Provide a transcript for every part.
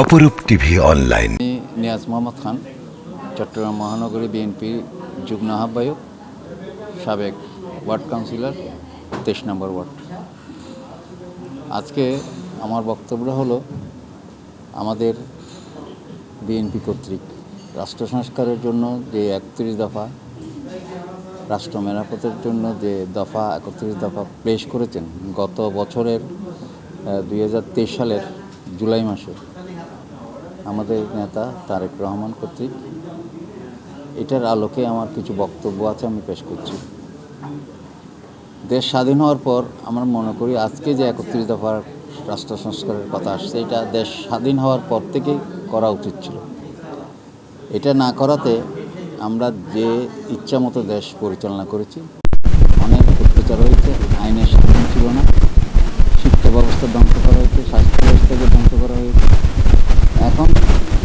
অপরূপ TV online Niaz Mohammad Khan, Chattogram মহানগরী BNP যুগ্ম আহ্বায়ক, সাবেক ওয়ার্ড কাউন্সিলর, তেইশ নম্বর ওয়ার্ড। আজকে আমার বক্তব্য হলো আমাদের বিএনপি কর্তৃক রাষ্ট্র সংস্কারের জন্য যে একত্রিশ দফা, রাষ্ট্র মেরামতের জন্য যে দফা, একত্রিশ দফা পেশ করেছেন গত বছরের দুই হাজার তেইশ সালের জুলাই মাসে। আমাদের নেতা তারেক রহমান কর্তৃক। এটার আলোকে আমার কিছু বক্তব্য আছে আমি পেশ করছি। দেশ স্বাধীন হওয়ার পর আমরা মনে করি আজকে যে একত্রিশ দফার রাষ্ট্র সংস্কারের কথা আসছে, এটা দেশ স্বাধীন হওয়ার পর থেকেই করা উচিত ছিল। এটা না করাতে আমরা যে ইচ্ছা মতো দেশ পরিচালনা করেছি অনেক অত্যাচার হয়েছে আইনের শাসন ছিল না শিক্ষা ব্যবস্থা ধ্বংস করা হয়েছে স্বাস্থ্য ব্যবস্থাকে ধ্বংস করা হয়েছে এখন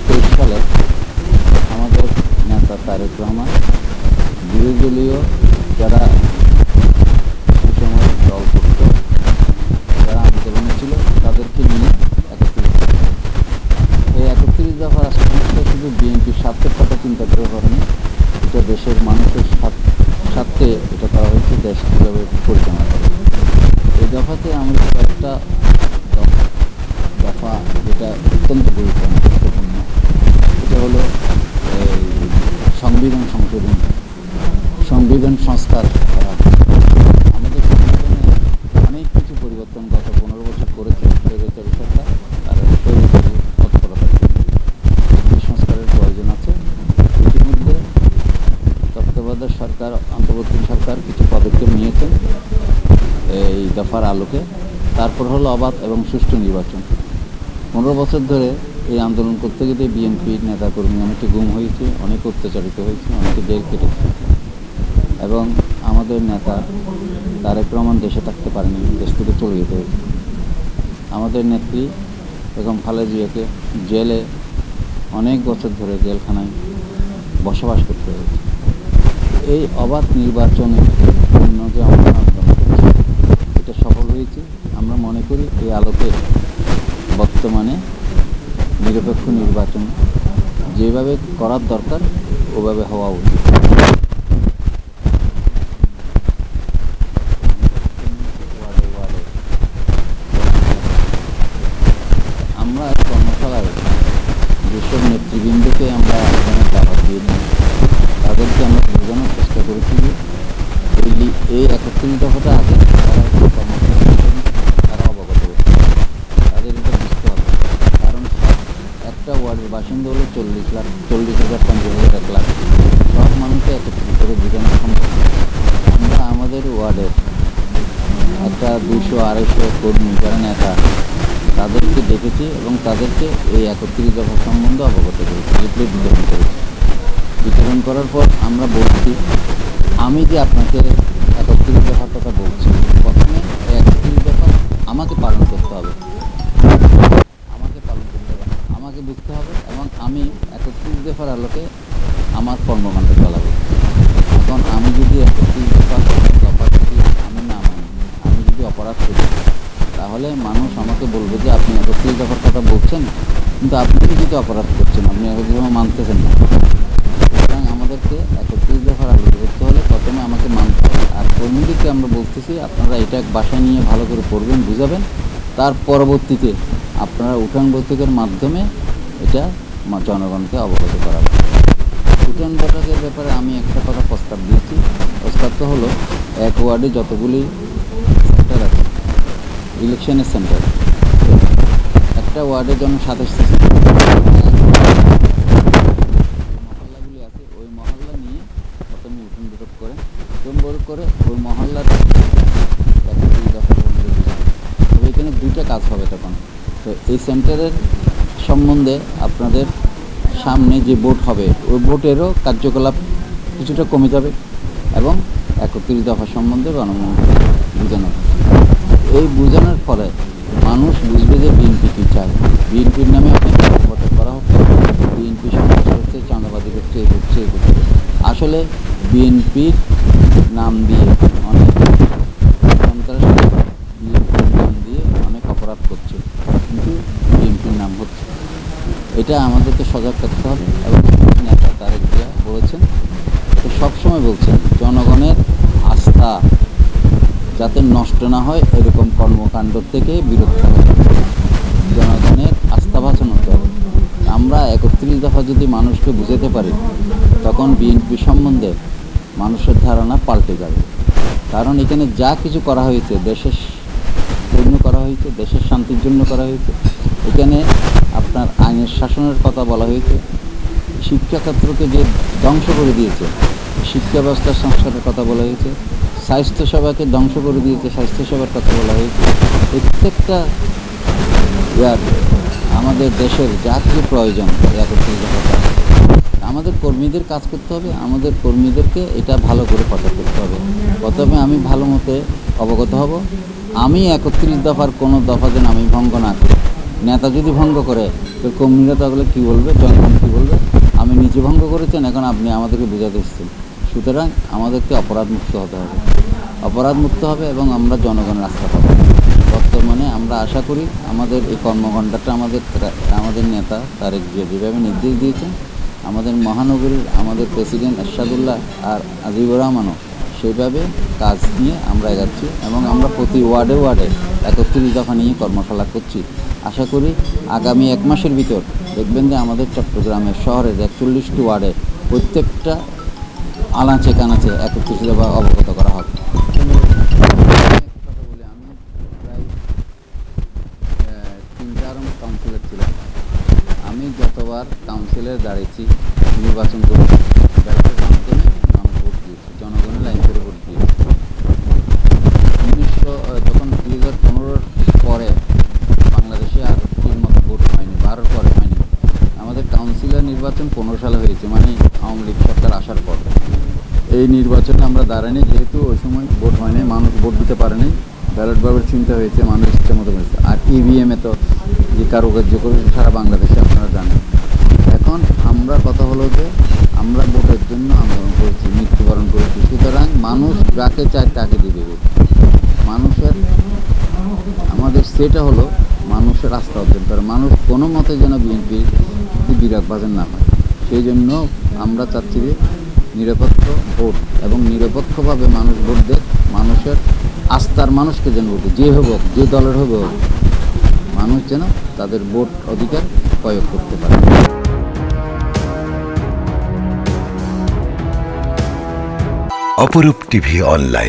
তেইশ সালে আমাদের নেতা তারেক রহমান বিরোধী দলীয় যারা সুসময় দল করত যারা আন্দোলনে ছিল তাদেরকে নিয়ে একত্রিত করেছে। এই একত্রিশ দফা রাষ্ট্র সংস্কার শুধু বিএনপির স্বার্থের কথা চিন্তা করে করেনি এটা দেশের মানুষের স্বার্থ- স্বার্থে এটা করা হয়েছে দেশ কীভাবে পরিচালনা করে দফাতে আমরা কয়েকটা দফা- যেটা অত্যন্ত গুরুত্বপূর্ণ সেটা হলো সংবিধান সংশোধন সংবিধান সংস্কার করা আমাদের সংবিধানে অনেক কিছু পরিবর্তন গত পনেরো বছর করেছে স্বৈরাচারী সরকার আর স্বৈরাচারী তৎপরতার জন্য এগুলি সংস্কারের প্রয়োজন আছে ইতিমধ্যে তত্ত্বাবধায়ক সরকার অন্তর্বর্তী সরকার কিছু পদক্ষেপ নিয়েছেন এই দফার আলোকে। তারপর হলো অবাধ এবং সুষ্ঠু নির্বাচন। পনেরো বছর ধরে এই আন্দোলন করতে গিয়ে বিএনপির নেতাকর্মী অনেকে গুম হয়েছে, অনেক অত্যাচারিত হয়েছে, অনেকে জেল কেটেছে এবং আমাদের নেতা তারেক রহমান দেশে থাকতে পারেনি, দেশ থেকে চলে যেতে হয়েছে। আমাদের নেত্রী বেগম খালেদা জিয়াকে জেলে অনেক বছর ধরে জেলখানায় বসবাস করতে হয়েছে। এই অবাধ নির্বাচনের জন্য যে আমরা আন্দোলন করছি এটা সফল হয়েছে আমরা মনে করি এই আলোকে বর্তমানে নিরপেক্ষ নির্বাচন যেভাবে করার দরকার, ওভাবে হওয়া উচিত। আমরা কর্মশালায় যেসব নেতৃবৃন্দকে আমরা তাদেরকে আমরা বোঝানোর চেষ্টা করেছি এই লি- এই একত্রিশ দফাটা আছে তারা একটু কর্মশালা করেছেন, তারা অবগত হয়েছে তাদের এটা বুঝতে হবে কারণ সব একটা ওয়ার্ডের বাসিন্দা হলো চল্লিশ লাখ, চল্লিশ হাজার পঞ্চাশ হাজার এক লাখ। সব মানুষকে একত্রিত করে সম্ভব আমরা আমাদের ওয়ার্ডের একটা দুশো আড়াইশো কর্মী যারা নেতা তাদেরকে ডেকেছি এবং তাদেরকে এই একত্রিশ দফা সম্বন্ধে অবগত করেছি লিফলেট বিতরণ করেছি। বিতরণ করার পর আমরা বলছি, আমি যে আপনাকে একত্রিশ দফার কথা বলছি একত্রিশ আলোকে আমার কর্মকাণ্ড চালাবো। এখন আমি যদি যদি আমি না মানি, আমি যদি অপরাধ করি, তাহলে মানুষ আমাকে বলবে যে আপনি একত্রিশ দফার কথা বলছেন, কিন্তু আপনি যদি অপরাধ করছেন, আপনি একত্রিশ দফা মানতেছেন না। সুতরাং আমাদেরকে একত্রিশ দফার আলোকে করতে হলে প্রথমে আমাকে মানতে হবে। আর কর্মীদেরকে আমরা বলতেছি, আপনারা এটা বাসায় নিয়ে ভালো করে পড়বেন, বুঝাবেন। তার পরবর্তীতে আপনারা উঠান বৈঠকের মাধ্যমে এটা জনগণকে অবগত করা উঠান বৈঠকের ব্যাপারে আমি একটা কথা প্রস্তাব দিয়েছি। প্রস্তাবটা হলো, এক ওয়ার্ডে যতগুলি সেন্টার আছে, ইলেকশনের সেন্টার, একটা ওয়ার্ডের জন্য সাতাশটা মহল্লাগুলি আছে, ওই মহল্লা নিয়ে প্রথমে উঠোন বৈঠক করে উঠোন বৈঠক করে ওই মহল্লার এখানে দুইটা কাজ হবে তখন। তো এই সেন্টারের সম্বন্ধে আপনাদের সামনে যে ভোট হবে, ওই ভোটেরও কার্যকলাপ কিছুটা কমে যাবে এবং একত্রিত দফা সম্বন্ধে গণমন বোঝানো এই বোঝানোর ফলে মানুষ বুঝবে যে বিএনপি কী চায়। বিএনপির নামে অনেক করা হচ্ছে বিএনপি সমস্যা হচ্ছে চাঁদাবাদি করছে এ করছে এই করছে আসলে বিএনপির নাম দিয়ে অনেক সন্ত্রাস বিএনপির নাম দিয়ে অনেক অপরাধ করছে কিন্তু বিএনপির নাম হচ্ছে এটা আমাদেরকে সজাগ থাকতে হবে এবং নেতা তারেক জিয়া বলেছেন, তো সবসময় বলছেন, জনগণের আস্থা যাতে নষ্ট না হয় এরকম কর্মকাণ্ড থেকে বিরত জনগণের আস্থা বাঁচানো হবে। আমরা একত্রিশ দফা যদি মানুষকে বুঝাতে পারি, তখন বিএনপি সম্বন্ধে মানুষের ধারণা পাল্টে যাবে। কারণ এখানে যা কিছু করা হয়েছে, দেশের জন্য করা হয়েছে, দেশের শান্তির জন্য করা হয়েছে এখানে আপনার আইনের শাসনের কথা বলা হয়েছে। শিক্ষা ক্ষেত্রকে যে ধ্বংস করে দিয়েছে, শিক্ষা ব্যবস্থার সংস্কারের কথা বলা হয়েছে, স্বাস্থ্যসেবাকে ধ্বংস করে দিয়েছে, স্বাস্থ্যসেবার কথা বলা হয়েছে। প্রত্যেকটা ইয়ার আমাদের দেশের যা কিছু প্রয়োজন একত্রিত আমাদের কর্মীদের কাজ করতে হবে, আমাদের কর্মীদেরকে এটা ভালো করে প্রচার করতে হবে। প্রথমে আমি ভালো মতে অবগত হব। আমি একত্রিশ দফার কোনো দফা যেন আমি ভঙ্গ না করি। নেতা যদি ভঙ্গ করে তো কর্মীরা তাহলে কী বলবে, জনগণ কী বলবে? আমি নিজে ভঙ্গ করেছেন এখন আপনি আমাদেরকে বোঝাতে এসেছেন। সুতরাং আমাদেরকে অপরাধ মুক্ত হতে হবে। অপরাধ মুক্ত হবে এবং আমরা জনগণের রাস্তা পাবো। বর্তমানে আমরা আশা করি আমাদের এই কর্মকাণ্ডটা আমাদের আমাদের নেতা তারেক জিয়া যেভাবে নির্দেশ দিয়েছেন। আমাদের মহানগরীর আমাদের প্রেসিডেন্ট এরশাদুল্লাহ আর আজিবুর রহমানও সেইভাবে কাজ নিয়ে আমরা এগাচ্ছি এবং আমরা প্রতি ওয়ার্ডে ওয়ার্ডে একত্রিশ দফা নিয়ে কর্মশালা করছি। আশা করি আগামী এক মাসের ভিতর দেখবেন যে আমাদের চট্টগ্রামের শহরের একচল্লিশটি ওয়ার্ডে প্রত্যেকটা আনাচে কানাচে একত্রিশ দফা অবগত করা হবে। আমি যতবার কাউন্সিলর দাঁড়িয়েছি নির্বাচন করেছি ব্যালটের মাধ্যমে মানুষ ভোট দিয়েছে জনগণের লাইন করে ভোট দিয়েছে উনিশশো আহ, যখন দুই হাজার পনেরোর পরে বাংলাদেশে আর ঠিক মতো ভোট হয়নি বারোর পরে হয়নি আমাদের কাউন্সিলর নির্বাচন পনেরো সালে হয়েছে মানে আওয়ামী লীগ সরকার আসার পর এই নির্বাচনে আমরা দাঁড়াইনি, যেহেতু ওই সময় ভোট হয়নি, মানুষ ভোট দিতে পারেনি। ব্যালট পেপার চিন্তা হয়েছে, মানুষ ইচ্ছে মতো হয়েছে আর ইভিএমে তো যে কারুকার্য করে সারা বাংলাদেশে আপনারা জানেন। এখন আমরা কথা হলো যে, আমরা ভোটের জন্য আন্দোলন করেছি, মৃত্যুবরণ করেছি। সুতরাং মানুষ যাকে চায় তাকে দিয়ে দেবে মানুষের, আমাদের সেটা হলো মানুষের আস্থা অর্জন করে। মানুষ কোনো মতে যেন বিএনপি বিরাগভাজন না হয়। সেই জন্য আমরা চাচ্ছি যে নিরপেক্ষ ভোট এবং নিরপেক্ষভাবে মানুষ ভোট দেয়, মানুষের আস্থার মানুষকে যেন ভোট যে হোক, যে দলের হবে হোক, মানুষ যেন তাদের ভোট অধিকার প্রয়োগ করতে পারে। অপরূপ টিভি অনলাইন।